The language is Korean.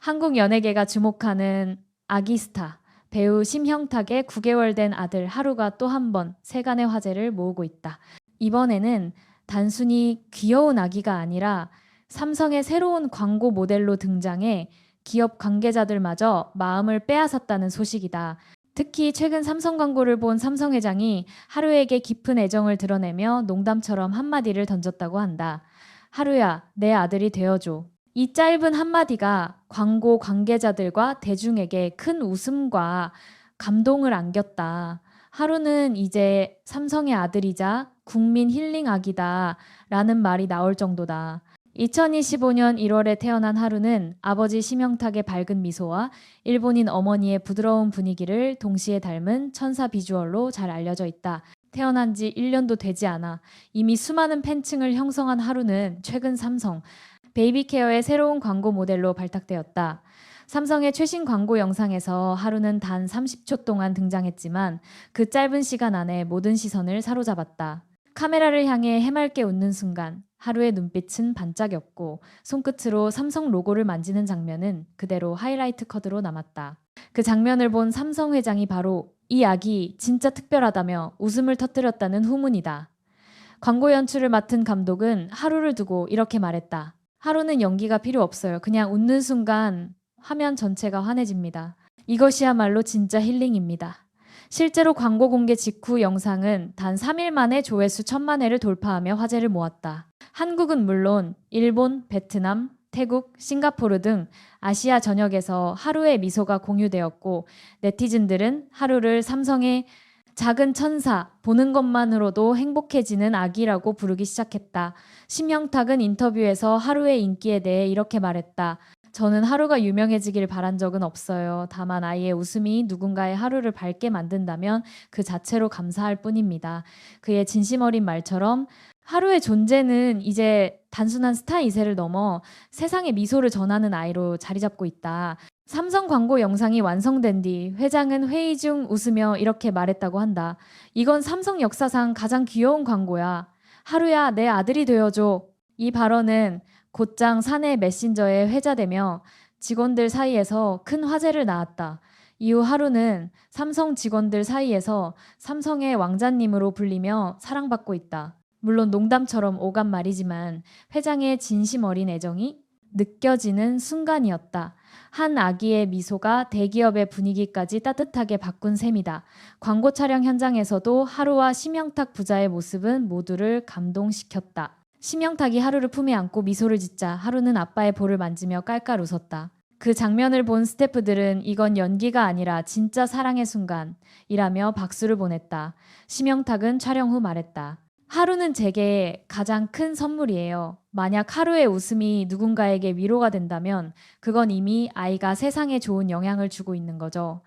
한국 연예계가 주목하는 아기 스타 배우 심형탁의 9개월 된 아들 하루가 또 한 번 세간의 화제를 모으고 있다. 이번에는 단순히 귀여운 아기가 아니라 삼성의 새로운 광고 모델로 등장해 기업 관계자들마저 마음을 빼앗았다는 소식이다. 특히 최근 삼성 광고를 본 삼성 회장이 하루에게 깊은 애정을 드러내며 농담처럼 한마디를 던졌다고 한다. 하루야, 내 아들이 되어줘. 이 짧은 한마디가 광고 관계자들과 대중에게 큰 웃음과 감동을 안겼다. 하루는 이제 삼성의 아들이자 국민 힐링 아기다 라는 말이 나올 정도다. 2025년 1월에 태어난 하루는 아버지 심영탁의 밝은 미소와 일본인 어머니의 부드러운 분위기를 동시에 닮은 천사 비주얼로 잘 알려져 있다. 태어난 지 1년도 되지 않아 이미 수많은 팬층을 형성한 하루는 최근 삼성 베이비케어의 새로운 광고 모델로 발탁되었다. 삼성의 최신 광고 영상에서 하루는 단 30초 동안 등장했지만 그 짧은 시간 안에 모든 시선을 사로잡았다. 카메라를 향해 해맑게 웃는 순간 하루의 눈빛은 반짝였고 손끝으로 삼성 로고를 만지는 장면은 그대로 하이라이트 컷으로 남았다. 그 장면을 본 삼성 회장이 바로 이 아기 진짜 특별하다며 웃음을 터뜨렸다는 후문이다. 광고 연출을 맡은 감독은 하루를 두고 이렇게 말했다. 하루는 연기가 필요 없어요. 그냥 웃는 순간 화면 전체가 환해집니다. 이것이야말로 진짜 힐링입니다. 실제로 광고 공개 직후 영상은 단 3일 만에 조회수 천만 회를 돌파하며 화제를 모았다. 한국은 물론 일본, 베트남, 태국, 싱가포르 등 아시아 전역에서 하루의 미소가 공유되었고 네티즌들은 하루를 삼성의 작은 천사, 보는 것만으로도 행복해지는 아기라고 부르기 시작했다. 심영탁은 인터뷰에서 하루의 인기에 대해 이렇게 말했다. 저는 하루가 유명해지길 바란 적은 없어요. 다만 아이의 웃음이 누군가의 하루를 밝게 만든다면 그 자체로 감사할 뿐입니다. 그의 진심 어린 말처럼 하루의 존재는 이제 단순한 스타 이세를 넘어 세상에 미소를 전하는 아이로 자리 잡고 있다. 삼성 광고 영상이 완성된 뒤 회장은 회의 중 웃으며 이렇게 말했다고 한다. 이건 삼성 역사상 가장 귀여운 광고야. 하루야, 내 아들이 되어줘. 이 발언은 곧장 사내 메신저에 회자되며 직원들 사이에서 큰 화제를 낳았다. 이후 하루는 삼성 직원들 사이에서 삼성의 왕자님으로 불리며 사랑받고 있다. 물론 농담처럼 오간 말이지만 회장의 진심 어린 애정이 느껴지는 순간이었다. 한 아기의 미소가 대기업의 분위기까지 따뜻하게 바꾼 셈이다. 광고 촬영 현장에서도 하루와 심영탁 부자의 모습은 모두를 감동시켰다. 심영탁이 하루를 품에 안고 미소를 짓자 하루는 아빠의 볼을 만지며 깔깔 웃었다. 그 장면을 본 스태프들은 이건 연기가 아니라 진짜 사랑의 순간이라며 박수를 보냈다. 심영탁은 촬영 후 말했다. 하루는 제게 가장 큰 선물이에요. 만약 하루의 웃음이 누군가에게 위로가 된다면 그건 이미 아이가 세상에 좋은 영향을 주고 있는 거죠.